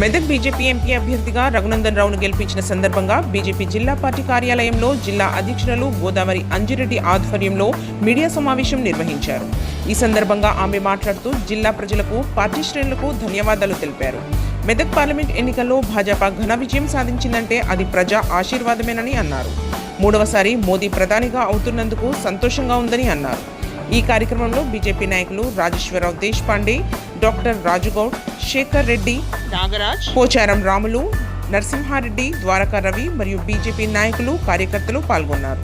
Medak BJP MP అభ్యర్థిగా రఘునందన్ రావును గెలిపించిన సందర్భంగా బీజేపీ జిల్లా పార్టీ కార్యాలయంలో జిల్లా అధ్యక్షురాలు గోదావరి అంజిరెడ్డి ఆధ్వర్యంలో మీడియా సమావేశం నిర్వహించారు. ఈ సందర్భంగా ఆమె మాట్లాడుతూ జిల్లా ప్రజలకు పార్టీ శ్రేణులకు ధన్యవాదాలు తెలిపారు. మెదక్ పార్లమెంట్ ఎన్నికల్లో భాజపా ఘన విజయం సాధించిందంటే అది ప్రజా ఆశీర్వాదమేనని అన్నారు. మూడవసారి మోదీ ప్రధానిగా అవుతున్నందుకు సంతోషంగా ఉందని అన్నారు. ఈ కార్యక్రమంలో బీజేపీ నాయకులు రాజేశ్వరరావు దేశపాండే డాక్టర్ రాజుగౌడ్ శేఖర్ రెడ్డి నాగరాజ్ పోచారం రాములు నరసింహారెడ్డి ద్వారకా రవి మరియు బీజేపీ నాయకులు కార్యకర్తలు పాల్గొన్నారు.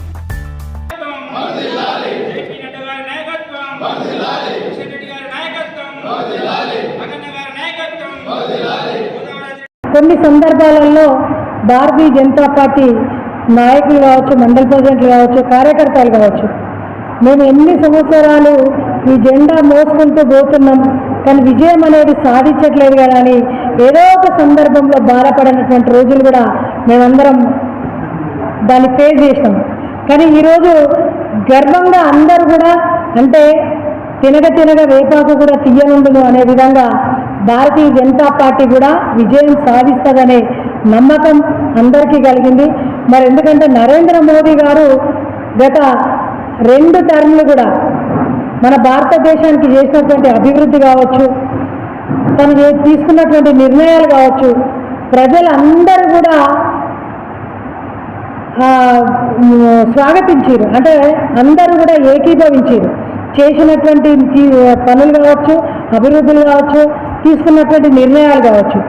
కొన్ని సందర్భాలలో భారతీయ జనతా పార్టీ నాయకులు కావచ్చు మండల ప్రెసిడెంట్లు కావచ్చు కార్యకర్తలు కావచ్చు మేము ఎన్ని సంవత్సరాలు ఈ జెండా మోసుకుంటూ పోతున్నాం కానీ విజయం అనేది సాధించట్లేదు కదా అని ఏదో ఒక సందర్భంలో బాధపడినటువంటి రోజులు కూడా మేమందరం దాన్ని ఫేస్ చేసినాం. కానీ ఈరోజు గర్వంగా అందరూ కూడా అంటే తినగ తినగ వేపాకు కూడా తీయనుండును అనే విధంగా భారతీయ జనతా పార్టీ కూడా విజయం సాధిస్తుందనే నమ్మకం అందరికీ కలిగింది. మరి ఎందుకంటే నరేంద్ర మోదీ గారు గత రెండు టర్మ్లు కూడా మన భారతదేశానికి చేసినటువంటి అభివృద్ధి కావచ్చు తను తీసుకున్నటువంటి నిర్ణయాలు కావచ్చు ప్రజలందరూ కూడా స్వాగతించారు. అంటే అందరూ కూడా ఏకీభవించారు. చేసినటువంటి పనులు కావచ్చు అభివృద్ధులు కావచ్చు తీసుకున్నటువంటి నిర్ణయాలు కావచ్చు.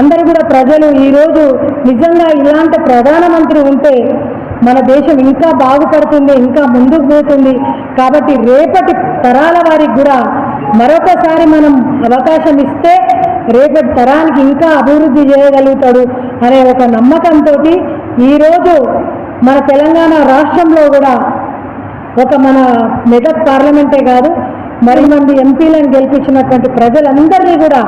అందరూ కూడా ప్రజలు ఈరోజు నిజంగా ఇలాంటి ప్రధానమంత్రి ఉంటే మన దేశం ఇంకా బాగుపడుతుంది ఇంకా ముందుకు పోతుంది. కాబట్టి రేపటి తరాల వారికి కూడా మరొకసారి మనం అవకాశం ఇస్తే రేపటి తరానికి ఇంకా అభివృద్ధి చేయగలుగుతాడు అనే ఒక నమ్మకంతో ఈరోజు మన తెలంగాణ రాష్ట్రంలో కూడా ఒక మన మెదక్ పార్లమెంటే కాదు మరి మంది ఎంపీలను గెలిపించినటువంటి ప్రజలందరినీ కూడా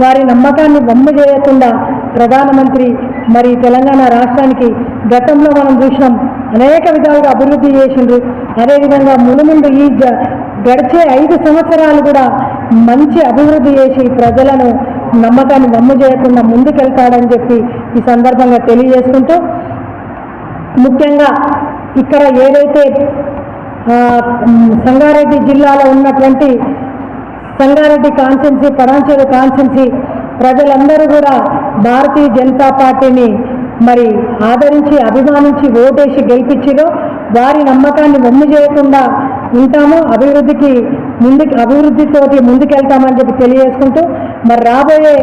వారి నమ్మకాన్ని బొమ్మ చేయకుండా ప్రధానమంత్రి మరి తెలంగాణ రాష్ట్రానికి గతంలో మనం చూసినాం అనేక విధాలుగా అభివృద్ధి చేసిండ్రు. అదేవిధంగా మునుముందు ఈ జ- గడిచే ఐదు సంవత్సరాలు కూడా మంచి అభివృద్ధి చేసి ప్రజలను నమ్మకాన్ని బొమ్మ చేయకుండా ముందుకెళ్తాడని చెప్పి ఈ సందర్భంగా తెలియజేసుకుంటూ ముఖ్యంగా ఇక్కడ ఏదైతే సంగారెడ్డి జిల్లాలో ఉన్నటువంటి సంగారెడ్డి కాన్స్టెన్సీ పడాంచేరు కాన్స్టెన్సీ ప్రజలందరూ కూడా భారతీయ జనతా పార్టీని మరి ఆదరించి అభిమానించి ఓటేసి గెలిపించిరో వారి నమ్మకాన్ని వమ్ము చేయకుండా ఉంటాము. అభివృద్ధికి ముందుకు అభివృద్ధితోటి ముందుకెళ్తామని చెప్పి తెలియజేసుకుంటూ మరి రాబోయే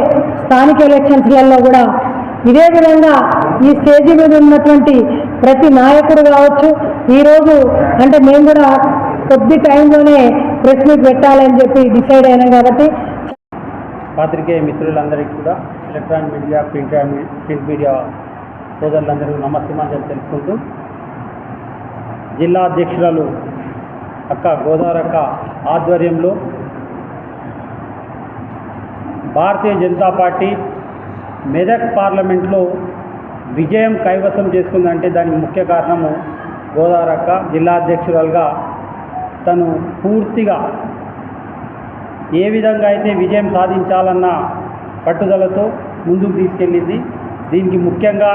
స్థానిక ఎలక్షన్స్లలో కూడా ఇదే విధంగా ఈ స్టేజీ మీద ఉన్నటువంటి ప్రతి నాయకుడు కావచ్చు ఈరోజు అంటే మేము కూడా కొద్ది టైంలోనే ప్రెస్ మీట్ పెట్టాలని చెప్పి డిసైడ్ అయినాం కాబట్టి. పాత్రికేయ మిత్రులందరికీ కూడా electronic media print print media సోదరులందరికీ నమస్కారం తెలుసుకుంటూ జిల్లా అధ్యక్షురాలు అక్క గోదారక్క ఆధ్వర్యంలో భారతీయ జనతా పార్టీ మెదక్ పార్లమెంట్లో విజయం కైవసం చేసుకుందంటే దానికి ముఖ్య కారణము గోదావరక్క జిల్లా అధ్యక్షురాలుగా తను పూర్తిగా ఏ విధంగా అయితే విజయం సాధించాలన్న పట్టుదలతో ముందుకు తీసుకెళ్ళింది. దీనికి ముఖ్యంగా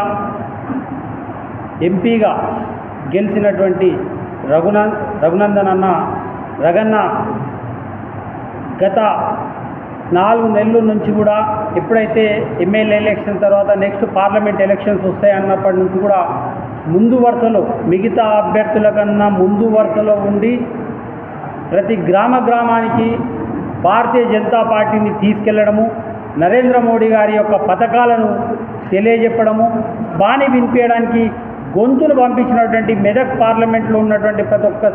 ఎంపీగా గెలిచినటువంటి రఘునాథ్ రఘునందన్ అన్న రగన్న గత నాలుగు నెలల నుంచి కూడా ఎప్పుడైతే ఎమ్మెల్యే ఎలక్షన్ తర్వాత నెక్స్ట్ పార్లమెంట్ ఎలక్షన్స్ వస్తాయి అన్నప్పటి నుంచి కూడా ముందు వరుసలో మిగతా అభ్యర్థుల కన్నా ముందు వరుసలో ఉండి ప్రతి గ్రామ గ్రామానికి భారతీయ జనతా పార్టీని తీసుకెళ్ళడము నరేంద్ర మోడీ గారి యొక్క పథకాలను తెలియజెప్పడము బాణి వినిపించడానికి గొంతులు పంపించినటువంటి మెదక్ పార్లమెంట్లో ఉన్నటువంటి ప్రతి ఒక్క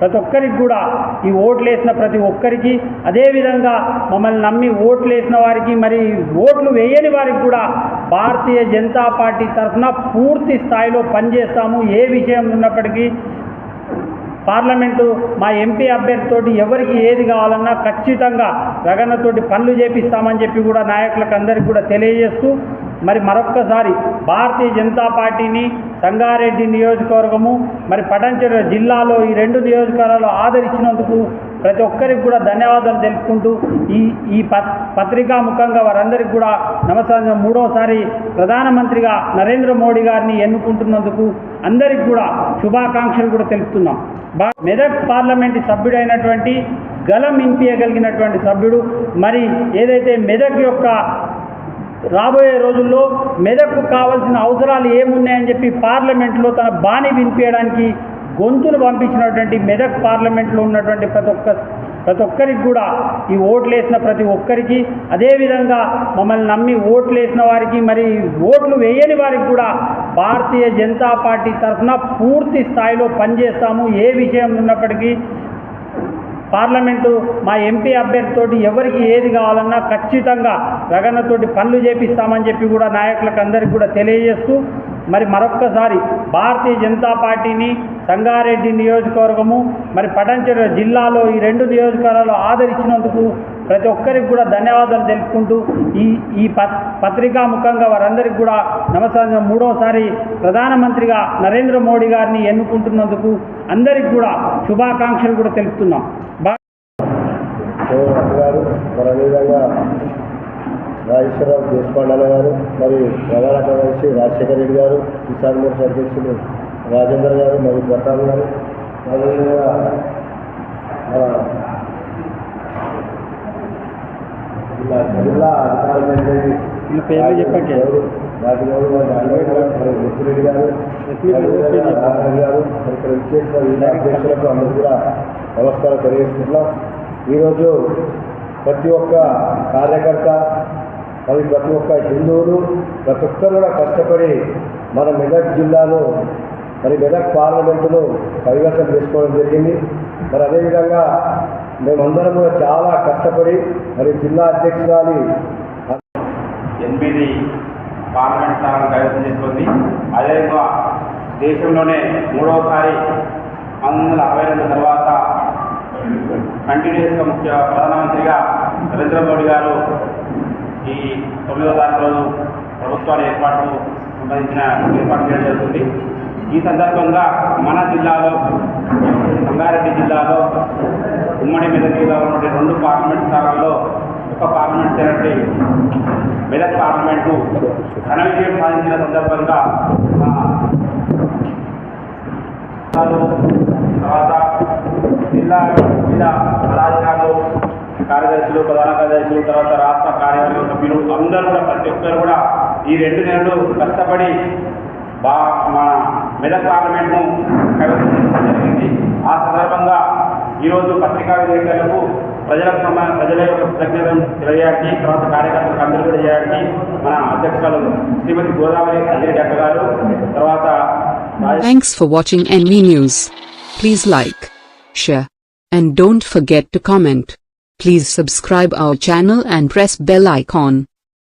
ప్రతి ఒక్కరికి కూడా ఈ ఓట్లు వేసిన ప్రతి ఒక్కరికి అదేవిధంగా మమ్మల్ని నమ్మి ఓట్లు వేసిన వారికి మరి ఓట్లు వేయని వారికి కూడా భారతీయ జనతా పార్టీ తరఫున పూర్తి స్థాయిలో పనిచేస్తాము. ఏ విషయం ఉన్నప్పటికీ పార్లమెంటు మా ఎంపీ అభ్యర్థితోటి ఎవరికి ఏది కావాలన్నా ఖచ్చితంగా రగన్నతోటి పనులు చేపిస్తామని చెప్పి కూడా నాయకులకు అందరికీ కూడా తెలియజేస్తూ మరి మరొక్కసారి భారతీయ జనతా పార్టీని సంగారెడ్డి నియోజకవర్గము మరి పటంచెరు జిల్లాలో ఈ రెండు నియోజకవర్గాలు ఆదరించినందుకు ప్రతి ఒక్కరికి కూడా ధన్యవాదాలు తెలుపుకుంటూ ఈ ఈ ప- పత్రికా ముఖంగా వారందరికీ కూడా నమస్కారం. మూడవసారి ప్రధానమంత్రిగా నరేంద్ర మోడీ గారిని ఎన్నుకుంటున్నందుకు అందరికి కూడా శుభాకాంక్షలు కూడా తెలుపుతున్నాం. బా- మెదక్ పార్లమెంటు సభ్యుడైనటువంటి గలం ఇంపియగలిగినటువంటి సభ్యుడు మరి ఏదైతే మెదక్ యొక్క రాబోయే రోజుల్లో మెదక్కు కావాల్సిన అవసరాలు ఏమున్నాయని చెప్పి పార్లమెంట్లో తన బాణి వినిపించడానికి గొంతులు పంపించినటువంటి మెదక్ పార్లమెంట్లో ఉన్నటువంటి ప్రతి ఒక్క ప్రతి ఒక్కరికి కూడా ఈ ఓట్లు వేసిన ప్రతి ఒక్కరికి అదేవిధంగా మమ్మల్ని నమ్మి ఓట్లు వేసిన వారికి మరి ఓట్లు వేయని వారికి కూడా భారతీయ జనతా పార్టీ తరఫున పూర్తి స్థాయిలో పనిచేస్తాము. ఏ విషయం ఉన్నప్పటికీ పార్లమెంటు మా ఎంపీ అభ్యర్థితోటి ఎవరికి ఏది కావాలన్నా ఖచ్చితంగా రగన్నతోటి పనులు చేపిస్తామని చెప్పి కూడా నాయకులకు అందరికీ కూడా తెలియజేస్తూ మరి మరొక్కసారి భారతీయ జనతా పార్టీని సంగారెడ్డి నియోజకవర్గము మరి పటంచెరు జిల్లాలో ఈ రెండు నియోజకవర్గాలు ఆదరించినందుకు ప్రతి ఒక్కరికి కూడా ధన్యవాదాలు తెలుపుకుంటూ ఈ ఈ పత్ పత్రికా ముఖంగా వారందరికీ కూడా నమస్కారం. మూడవసారి ప్రధానమంత్రిగా నరేంద్ర మోడీ గారిని ఎన్నుకుంటున్నందుకు అందరికి కూడా శుభాకాంక్షలు కూడా తెలుపుతున్నాం. గారు మరి అదేవిధంగా రాజేశ్వరరావు దేశపాండాల గారు మరి ప్రధాన కార్యదర్శి రాజశేఖర రెడ్డి గారు కిసాన్ మోర్చా అధ్యక్షులు రాజేందర్ గారు మరియు ప్రతాప్ గారు అదేవిధంగా మన జిల్లా జిల్లా అధికారులు వీళ్ళ పేర్లు చెప్పండి. గారు నారాయణ గారు ఇక్కడ అధ్యక్షులకు అందరూ కూడా నమస్కారం తెలియజేస్తున్నాం ఈరోజు ప్రతి ఒక్క కార్యకర్త మరి ప్రతి ఒక్క హిందువులు ప్రతి ఒక్కరు కూడా కష్టపడి మన మెదక్ జిల్లాను మరి మెదక్ పార్లమెంటును కైవసం చేసుకోవడం జరిగింది. మరి అదేవిధంగా మేమందరం కూడా చాలా కష్టపడి మరి జిల్లా అధ్యక్షురాలి ఎనిమిది పార్లమెంట్ స్థానాలు కైవసం చేసుకుంది. అదేవిధంగా దేశంలోనే మూడవసారి పంతొమ్మిది వందల అరవై రెండు తర్వాత కంటిన్యూస్గా ముఖ్య ప్రధానమంత్రిగా నరేంద్ర మోడీ గారు ఈ తొమ్మిదో తారీఖు రోజు ప్రభుత్వాన్ని ఏర్పాటు సంబంధించిన ఏర్పాటు చేయడం జరుగుతుంది. ఈ సందర్భంగా మన జిల్లాలో సంగారెడ్డి జిల్లాలో ఉమ్మడి మెదక్ జిల్లాలో ఉన్న రెండు పార్లమెంట్ స్థానాల్లో ఒక పార్లమెంట్ సెక్రటరీ మెదక్ పార్లమెంటు ఘన విజయం సాధించిన సందర్భంగా తర్వాత జిల్లా వివిధ పదాధికారులు కార్యదర్శులు ప్రధాన కార్యదర్శులు తర్వాత రాష్ట్ర కార్యవర్గ సభ్యులు అందరూ కూడా ప్రతి ఒక్కరు కూడా ఈ రెండు నెలలు కష్టపడి బా మన మెదక్ పార్లమెంట్ను కైవసం చేసుకోవడం జరిగింది ఆ సందర్భంగా ఈరోజు పత్రికా విలేకరులకు ప్రజలకు సంబంధ ప్రజల యొక్క కృతజ్ఞతలు తెలియజేయండి తర్వాత కార్యకర్తలకు అందరూ కూడా చేయండి మన అధ్యక్షురాలు శ్రీమతి గోదావరి సంజయ్ అక్క గారు తర్వాత రాజ- Thanks for watching NV News. Please like, share, and don't forget to comment. Please subscribe our channel and press bell icon.